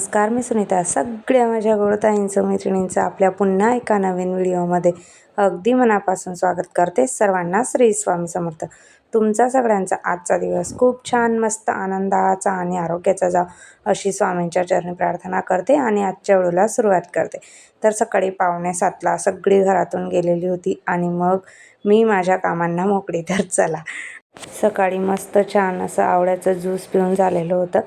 नमस्कार मी सुनीता. सगळ्या माझ्या गोडताईंचं मैत्रिणींचं आपल्या पुन्हा एका नवीन व्हिडिओमध्ये अगदी मनापासून स्वागत करते सर्वांना श्री स्वामी समर्थ. तुमचा सगळ्यांचा आजचा दिवस खूप छान मस्त आनंदाचा आणि आरोग्याचा जा अशी स्वामींच्या चरणी प्रार्थना करते आणि आजच्या वेळेला सुरुवात करते. तर सकाळी पावणे सातला सगळी घरातून गेलेली होती आणि मग मी माझ्या कामांना मोकळी. तर चला. सकाळी मस्त छान असं आवळ्याचं ज्यूस पिऊन झालेलं होतं.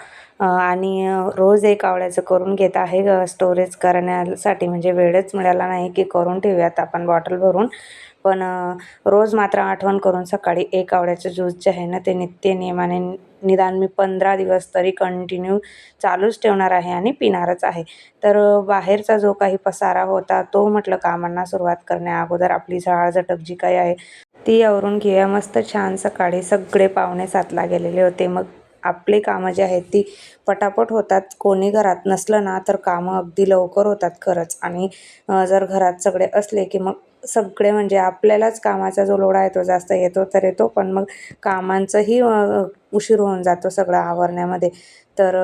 आणि रोज एक आवळ्याचं करून घेत आहे ग स्टोरेज करण्यासाठी. म्हणजे वेळच मिळाला नाही की करून ठेवूयात आपण बॉटल भरून. पण रोज मात्र आठवण करून सकाळी एक आवड्याचं ज्यूस जे आहे ना ते नित्य नियमाने निदान मी पंधरा दिवस तरी कंटिन्यू चालूच ठेवणार आहे आणि पिणारच आहे. तर बाहेरचा जो काही पसारा होता तो म्हटलं कामांना सुरुवात करण्या अगोदर आपली झाडझटक जी काही आहे ती आवरून घेऊया. मस्त छान सकाळी सगळे पाहुणे सातला गेलेले होते. मग आपली कामं जी आहेत ती पटापट होतात. कोणी घरात नसलं ना तर कामं अगदी लवकर होतात खरंच. आणि जर घरात सगळे असले की मग सगळे म्हणजे आपल्यालाच कामाचा जो लोडा आहे तो जास्त येतो तर येतो. पण मग कामांचंही उशीर होऊन जातो सगळं आवरण्यामध्ये. तर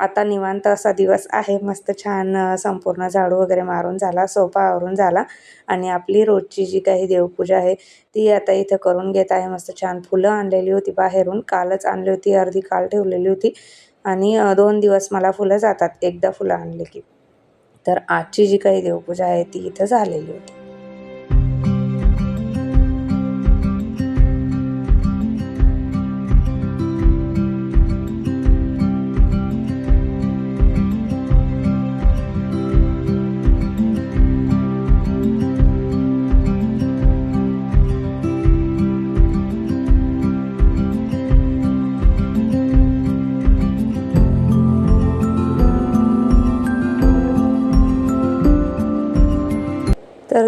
आता निवांत असा दिवस आहे. मस्त छान संपूर्ण झाडू वगैरे मारून झाला सोफा आवरून झाला आणि आपली रोजची जी काही देवपूजा आहे ती आता इथं करून घेत आहे. मस्त छान फुलं आणलेली होती बाहेरून कालच आणली होती अर्धी काल ठेवलेली होती आणि दोन दिवस मला फुलं जातात. एकदा फुलं आणली की. तर आजची जी काही देवपूजा आहे ती इथं झालेली होती.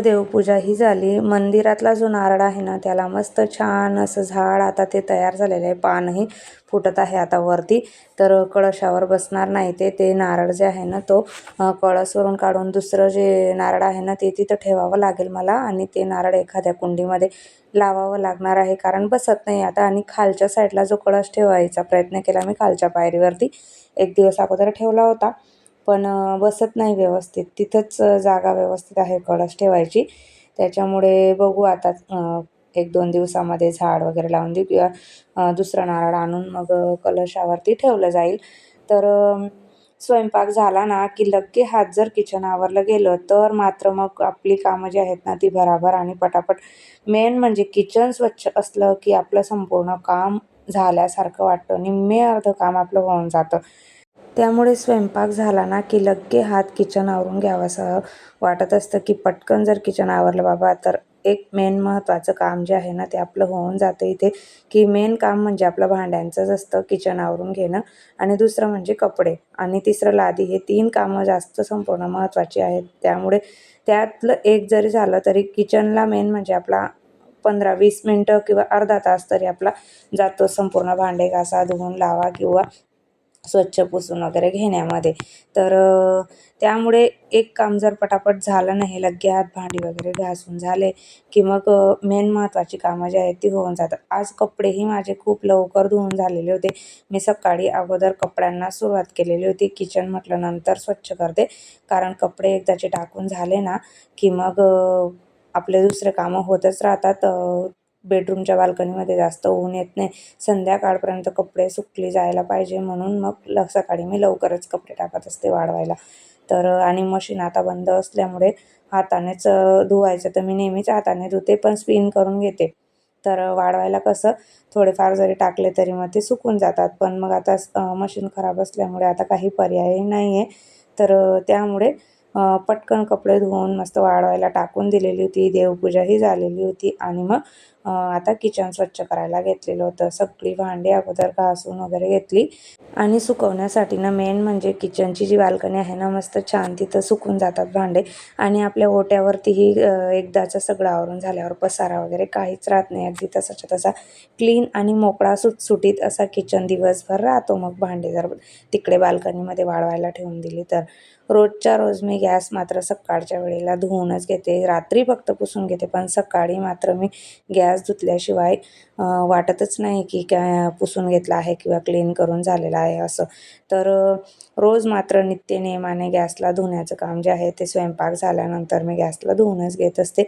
तर देवपूजा ही झाली. मंदिरातला जो नारळ आहे ना त्याला मस्त छान असं झाड आता ते तयार झालेलं आहे. पानही फुटत आहे आता वरती. तर कळशावर बसणार नाही ते. ते नारळ जे आहे ना तो कळसवरून काढून दुसरं जे नारळ आहे ना ते तिथं ठेवावं लागेल मला आणि ते नारळ एखाद्या कुंडीमध्ये लावावं लागणार आहे. कारण बसत नाही आता आणि खालच्या साईडला जो कळस ठेवायचा प्रयत्न केला मी खालच्या पायरीवरती. एक दिवस अगोदर ठेवला होता. पण बसत नाही व्यवस्थित. तिथंच जागा व्यवस्थित आहे कळस ठेवायची. त्याच्यामुळे बघू आता एक दोन दिवसामध्ये झाड वगैरे लावून देऊ किंवा दुसरा नारळ आणून मग कलशावरती ठेवलं जाईल. तर स्वयंपाक झाला ना की लगे हात जर किचन आवरलं गेलं तर मात्र मग आपली कामं जी आहेत ना ती भराभर आणि पटापट. मेन म्हणजे किचन स्वच्छ असलं की आपलं संपूर्ण काम झाल्यासारखं वाटतं. निम्मे अर्ध काम आपलं होऊन जातं. त्यामुळे स्वयंपाक झाला ना की लगे हात किचन आवरून घ्यावंसं वाटत असतं की पटकन जर किचन आवरलं बाबा तर एक मेन महत्त्वाचं काम जे आहे ना ते आपलं होऊन जातं इथे. की मेन काम म्हणजे आपलं भांड्यांचंच असतं किचन आवरून घेणं. आणि दुसरं म्हणजे कपडे. आणि तिसरं लादी हे तीन कामं जास्त संपूर्ण महत्त्वाची आहेत. त्यामुळे त्यातलं एक जरी झालं तरी किचनला मेन म्हणजे आपला पंधरा वीस मिनटं किंवा अर्धा तास तरी आपला जातो संपूर्ण भांडे घासा धुवून लावा किंवा स्वच्छ पुसून वगैरे घेण्यामध्ये. तर त्यामुळे एक काम जर पटापट झालं नाही लगे हात भांडी वगैरे घासून झाले की मग मेन महत्त्वाची कामं जी आहेत ती होऊन जातात. आज कपडेही माझे खूप लवकर धुवून झालेले होते. मी सकाळी अगोदर कपड्यांना सुरुवात केलेली होती. किचन म्हटलं नंतर स्वच्छ करते. कारण कपडे एकदाचे टाकून झाले ना की मग आपले दुसरे कामं होतच राहतात. बेडरूमच्या बाल्कनीमध्ये जास्त ऊन येत नाही. संध्याकाळपर्यंत कपडे सुकली जायला पाहिजे म्हणून मग ल सकाळी मी लवकरच कपडे टाकत असते वाळवायला तर आणि मशीन आता बंद असल्यामुळे हातानेच धुवायचं तर मी नेहमीच हाताने धुते पण स्पिन करून घेते. तर वाळवायला कसं थोडेफार जरी टाकले तरी मग ते सुकून जातात. पण मग आता मशीन खराब असल्यामुळे आता काही पर्यायही नाही आहे तर त्यामुळे पटकन कपडे धुवून मस्त वाळवायला टाकून दिलेली होती. देवपूजाही झालेली होती. आणि मग आता किचन स्वच्छ करायला घेतलेलं होतं. सगळी भांडी अगोदर घासून वगैरे घेतली. आणि सुकवण्यासाठी ना मेन म्हणजे किचनची जी बाल्कनी आहे ना मस्त छान तिथं सुकून जातात भांडे. आणि आपल्या ओट्यावरतीही एकदाचं सगळं आवरून झाल्यावर पसारा वगैरे काहीच राहत नाही. अगदी तसाच्या तसा क्लीन आणि मोकळा सुटसुटीत असा किचन दिवसभर राहतो मग भांडे. जर तिकडे बाल्कनीमध्ये वाळवायला ठेवून दिली तर. रोजच्या रोज मी गॅस मात्र सकाळच्या वेळेला धुवूनच घेते. रात्री फक्त पुसून घेते पण सकाळी मात्र मी गॅस गॅस धुतल्याशिवाय वाटतच नाही की काय पुसून घेतला आहे किंवा क्लीन करून झालेला आहे असं. तर रोज मात्र नित्य नियमाने गॅसला धुण्याचं काम जे आहे ते स्वयंपाक झाल्यानंतर मी गॅसला धुवूनच घेत असते.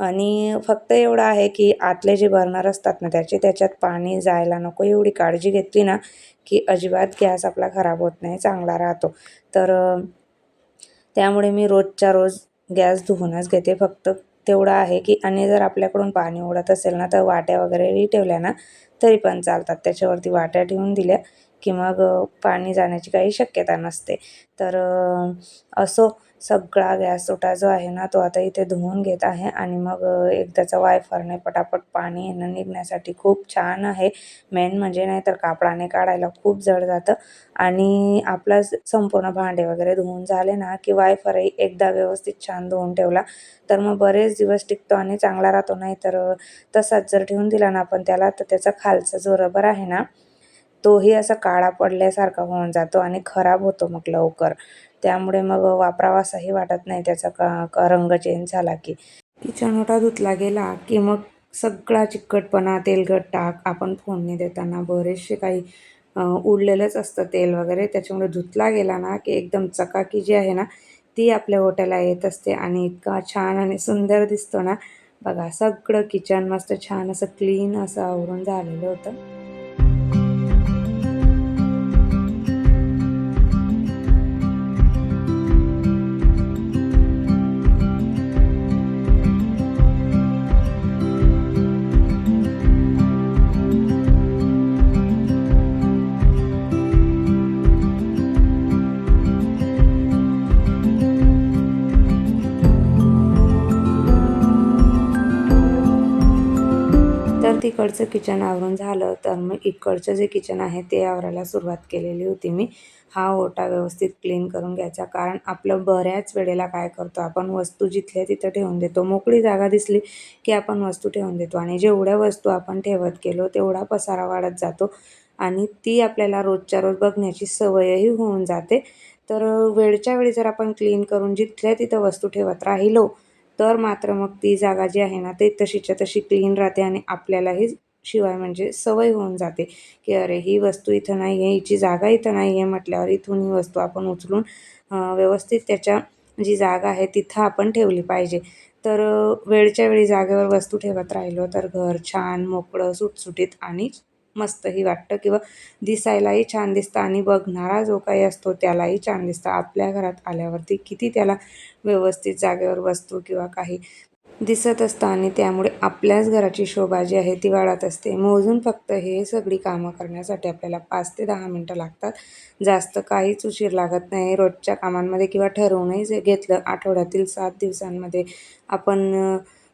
आणि फक्त एवढं आहे की आतले जे बर्नर असतात ना त्याचे त्याच्यात पाणी जायला नको एवढी काळजी घेतली ना की अजिबात गॅस आपला खराब होत नाही चांगला राहतो. तर त्यामुळे मी रोजच्या रोज गॅस धुवूनच घेते फक्त तेवढं आहे की आणि जर आपल्याकडून पाणी ओढत असेल ना तर वाट्या वगैरेही ठेवल्या ना तरी पण चालतात. त्याच्यावरती वाट्या ठेवून दिल्या की मग पाणी जाण्याची काही शक्यता नसते. तर असो सगळा गॅस ओटा जो आहे ना तो आता इथे धुवून घेत आहे आणि मग अ, एकदाचा वायफरने पटापट पाणी येणं निघण्यासाठी खूप छान आहे. मेन म्हणजे नाही तर कापडाने काढायला खूप जड जातं आणि आपला संपूर्ण भांडे वगैरे धुवून झाले ना की वायफरही एकदा व्यवस्थित छान धुवून ठेवला तर मग बरेच दिवस टिकतो आणि चांगला राहतो. नाही तर तसाच जर ठेवून दिला ना आपण त्याला तर त्याचा खालचा जो रबर आहे ना तोही असा काळा पडल्यासारखा होऊन जातो आणि खराब होतो मग लवकर. त्यामुळे मग वापरावासाही वाटत नाही. त्याचा का रंग चेंज झाला की. किचन ओटा धुतला गेला की मग सगळा चिकटपणा तेलकट टाक आपण फोडणी देताना बरेचसे काही उडलेलंच उरलेलंच असतं तेल वगैरे. त्याच्यामुळे धुतला गेला ना की एकदम चकाकी जी आहे ना ती आपल्या ओट्याला येत असते आणि इतका छान आणि सुंदर दिसतो ना. बघा सगळं किचन मस्त छान असं क्लीन असं आवरून झालेलं होतं. तिकडचं किचन आवरून झालं तर मग इकडचं जे किचन आहे ते आवरायला सुरुवात केलेली होती मी. हा ओटा व्यवस्थित क्लीन करून घ्यायचा. कारण आपलं बऱ्याच वेळेला काय करतो आपण वस्तू जिथल्या तिथं ठेवून देतो. मोकळी जागा दिसली की आपण वस्तू ठेवून देतो. आणि जेवढ्या वस्तू आपण ठेवत गेलो तेवढा पसारा वाढत जातो. आणि ती आपल्याला रोजच्या रोज बघण्याची सवयही होऊन जाते. तर वेळच्या वेळी जर आपण क्लीन करून जिथल्या तिथं वस्तू ठेवत राहिलो तर मात्र मग ती जागा जी आहे ना ते तशीच्या तशी क्लीन राहते आणि आपल्यालाही शिवाय म्हणजे सवय होऊन जाते की अरे ही वस्तू इथं नाही आहे हिची जागा इथं नाही आहे म्हटल्यावर इथून ही वस्तू आपण उचलून व्यवस्थित त्याच्या जी जागा आहे तिथं आपण ठेवली पाहिजे. तर वेळच्या वेळी जागेवर वस्तू ठेवत राहिलो तर घर छान मोकळं सुटसुटीत आणि मस्तही वाटतं किंवा दिसायलाही छान दिसतं आणि बघणारा जो काही असतो त्यालाही छान दिसतं. आपल्या घरात आल्यावरती किती त्याला व्यवस्थित जागेवर वस्तू किंवा काही दिसत असतं आणि त्यामुळे आपल्याच घराची शोभा जी आहे ती वाढत असते. मोजून फक्त हे सगळी कामं करण्यासाठी आपल्याला पाच ते दहा मिनटं लागतात. जास्त काहीच उशीर लागत नाही. रोजच्या कामांमध्ये किंवा ठरवूनही जे घेतलं आठवड्यातील सात दिवसांमध्ये आपण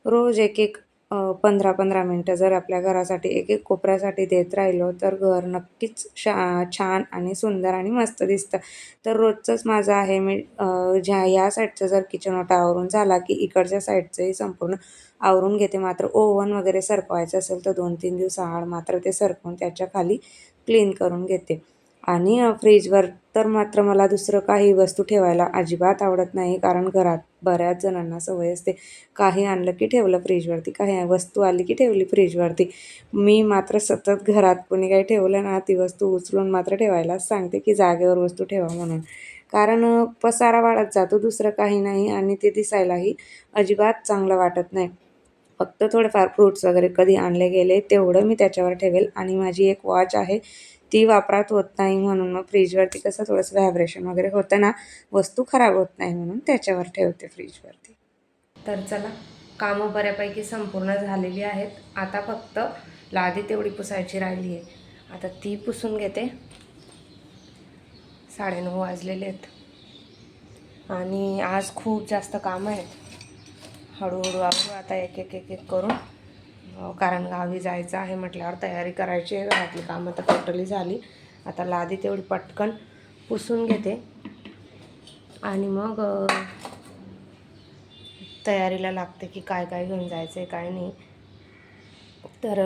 रोज एक एक पंधरा पंधरा मिनटं जर आपल्या घरासाठी एक एक कोपऱ्यासाठी देत राहिलो तर घर नक्कीच शा छान आणि सुंदर आणि मस्त दिसतं. तर रोजचंच माझं आहे मी ज्या ह्या साईडचं जर किचन ओटा आवरून झाला की इकडच्या साईडचंही संपूर्ण आवरून घेते. मात्र ओव्हन वगैरे सरकवायचं असेल तर दोन तीन दिवसाआड मात्र ते सरकवून त्याच्याखाली क्लीन करून घेते. आणि फ्रीजवर तर मात्र मला दुसरं काही वस्तू ठेवायला अजिबात आवडत नाही कारण घरात बऱ्याच जणांना सवय असते. काही आणलं की ठेवलं फ्रीजवरती काही वस्तू आली की ठेवली फ्रीजवरती. मी मात्र सतत घरात कोणी काही ठेवलं ना ती वस्तू उचलून मात्र ठेवायला सांगते की जागेवर वस्तू ठेवा म्हणून. कारण पसारा वाढत जातो दुसरं काही नाही आणि ते दिसायलाही अजिबात चांगलं वाटत नाही. फक्त थोडेफार फ्रूट्स वगैरे कधी आणले गेले तेवढं मी त्याच्यावर ठेवेल आणि माझी एक वॉच आहे ती वापरात होत नाही म्हणून मग फ्रीजवरती कसं थोडंसं व्हायब्रेशन वगैरे होतं ना वस्तू खराब होत नाही म्हणून त्याच्यावर ठेवते फ्रीजवरती. तर चला कामं बऱ्यापैकी संपूर्ण झालेली आहेत. आता फक्त लादी तेवढी पुसायची राहिली आहे आता ती पुसून घेते. साडेनऊ वाजलेले आहेत. आणि आज खूप जास्त कामं आहेत. हळूहळू आपण आता एक एक एक एक करून कारण गावी जायचं आहे म्हटल्यावर तयारी करायची आहे. घरातली कामं तर टोटली झाली. आता लादी तेवढी पटकन पुसून घेते. आणि मग तयारीला लागते की काय काय घेऊन जायचं आहे काय नाही. तर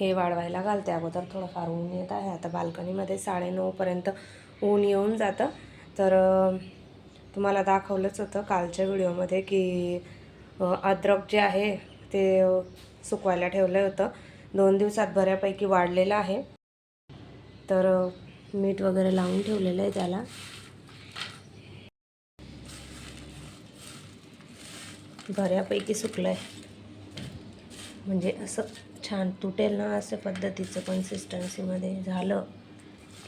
हे वाढवायला घालते. अगोदर थोडंफार ऊन येत आहे. आता बाल्कनीमध्ये साडेनऊपर्यंत ऊन येऊन जातं. तर तुम्हाला दाखवलंच होतं कालच्या व्हिडिओमध्ये की अद्रक जे आहे ते सुकवायला ठेवलं होतं. दोन दिवसात बऱ्यापैकी वाढलेलं आहे. तर मीठ वगैरे लावून ठेवलेलं आहे त्याला. बऱ्यापैकी सुकलं आहे म्हणजे असं छान तुटेल ना असं पद्धतीचं कन्सिस्टन्सीमध्ये झालं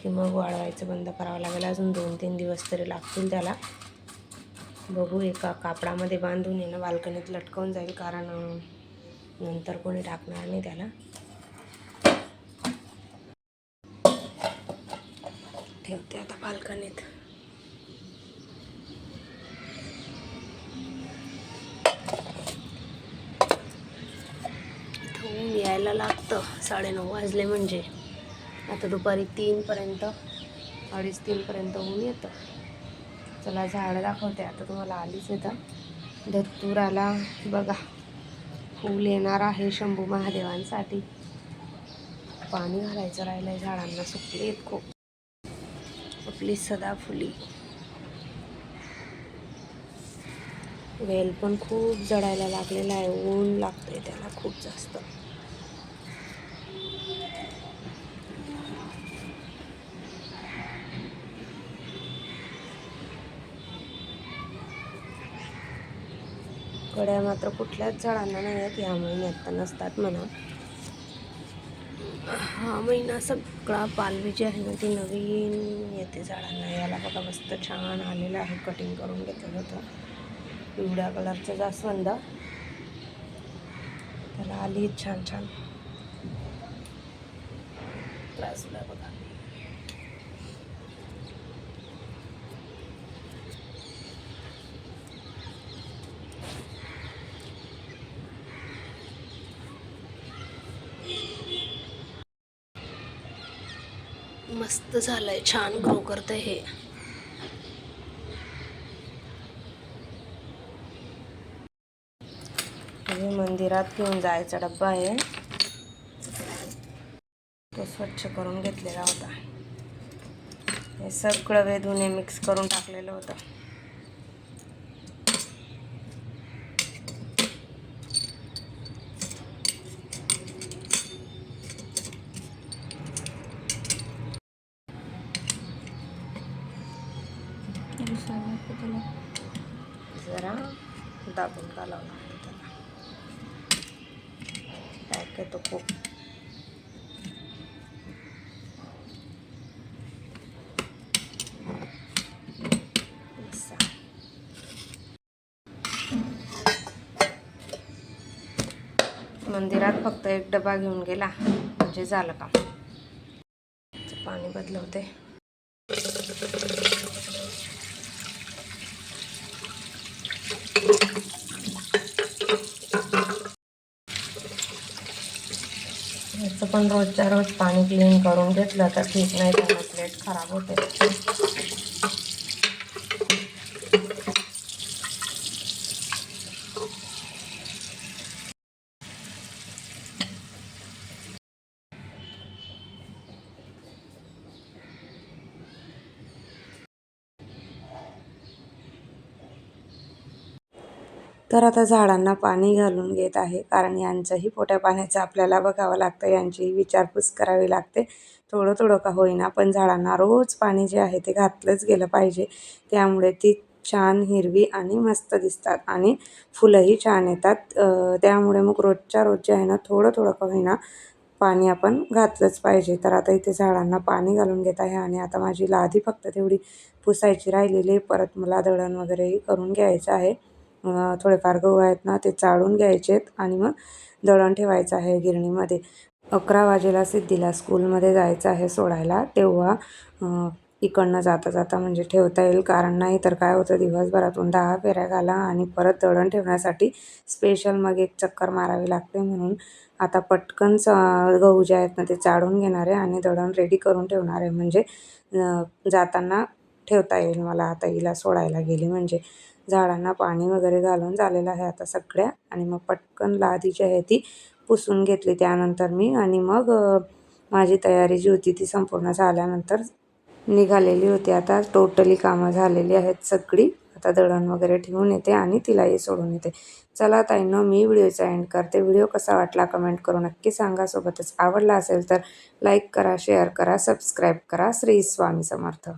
की मग वाळवायचं बंद करावं लागेल. अजून दोन तीन दिवस तरी लागतील त्याला. बघू एका कापडामध्ये बांधून येणं बाल्कनीत लटकवून जाईल कारण नंतर कोणी टाकणार नाही त्याला. ठेवते आता बाल्कनीत. इथं ऊन यायला लागतं. साडेनऊ वाजले म्हणजे. आता दुपारी तीनपर्यंत अडीच तीनपर्यंत ऊन येतं. चला झाडं दाखवते. आता तुम्हाला आलीच येतं. धतुराला बघा. फूल येणार आहे शंभू महादेवांसाठी. पाणी घालायचं राहिलं आहे झाडांना सुकली आहेत खूप आपली सदाफुली वेल पण खूप जडायला लागलेला आहे ऊन लागतंय त्याला खूप जास्त. कड्या मात्र कुठल्याच झाडांना नाही आहेत. ह्या महिन्यात तर नसतात म्हणा. हा महिना सगळा पालवी जी आहे ना ती नवीन येते झाडांना. याला बघा मस्त छान आलेलं आहे. कटिंग करून घेतलं होतं. पिवळ्या कलरचं जास्वंद. त्याला आली छान छान. बाजूला मस्त मस्त झालंय छान ग्रो करतंय हे. हे मंदिरात घेऊन जायचा डब्बा आहे. तो स्वच्छ करून घेतलेला होता. हे सगळं वेधूने मिक्स करून टाकलेलं होतं जरा दाबून घालावं लागतं त्याला. पॅक येतो खूप मंदिरात फक्त एक डबा घेऊन गेला. म्हणजे झालं का पाणी बदलवते. आपण रोजच्या रोज पाणी क्लीन करून घेतलं तर ठीक नाही तर प्लेट खराब होते. तर आता झाडांना पाणी घालून घेत आहे. कारण यांचंही पोट्या पाण्याचं आपल्याला बघावं लागतं. यांचीही विचारपूस करावी लागते. थोडं थोडं का होईना पण झाडांना रोज पाणी जे आहे ते घातलंच गेलं पाहिजे. त्यामुळे ती छान हिरवी आणि मस्त दिसतात. आणि फुलंही छान येतात. त्यामुळे मग रोजच्या रोज जे आहे ना थोडं थोडं का होईना पाणी आपण घातलंच पाहिजे. तर आता इथे झाडांना पाणी घालून घेत आहे. आणि आता माझी लादी फक्त तेवढी पुसायची राहिलेली आहे. परत मला दळण वगैरेही करून घ्यायचं आहे. थोडेफार गहू आहेत ना ते चाळून घ्यायचे आहेत आणि मग दळण ठेवायचं आहे गिरणीमध्ये. अकरा वाजेला सिद्धीला स्कूलमध्ये जायचं आहे सोडायला तेव्हा इकडनं जाता जाता म्हणजे ठेवता येईल. कारण नाही तर काय होतं दिवसभरातून दहा फेऱ्या घाला आणि परत दळण ठेवण्यासाठी स्पेशल मग एक चक्कर मारावी लागते. म्हणून आता पटकन स गहू जे आहेत ना ते चाळून घेणार आहे आणि दळण रेडी करून ठेवणार आहे. म्हणजे जाताना ठेवता येईल मला आता हिला सोडायला गेली म्हणजे. झाडांना पाणी वगैरे घालून झालेलं आहे आता सगळ्या. आणि मग पटकन लादी जी आहे ती पुसून घेतली त्यानंतर मी. आणि मग माझी तयारी जी होती ती संपूर्ण झाल्यानंतर निघालेली होती. आता टोटली कामं झालेली आहेत सगळी. आता दळण वगैरे ठेवून येते आणि तिलाही सोडून येते. चला ताईनो मी व्हिडिओचा एंड करते. व्हिडिओ कसा वाटला कमेंट करून नक्की सांगा. सोबतच आवडला असेल तर लाईक करा शेअर करा सबस्क्राईब करा. श्री स्वामी समर्थ.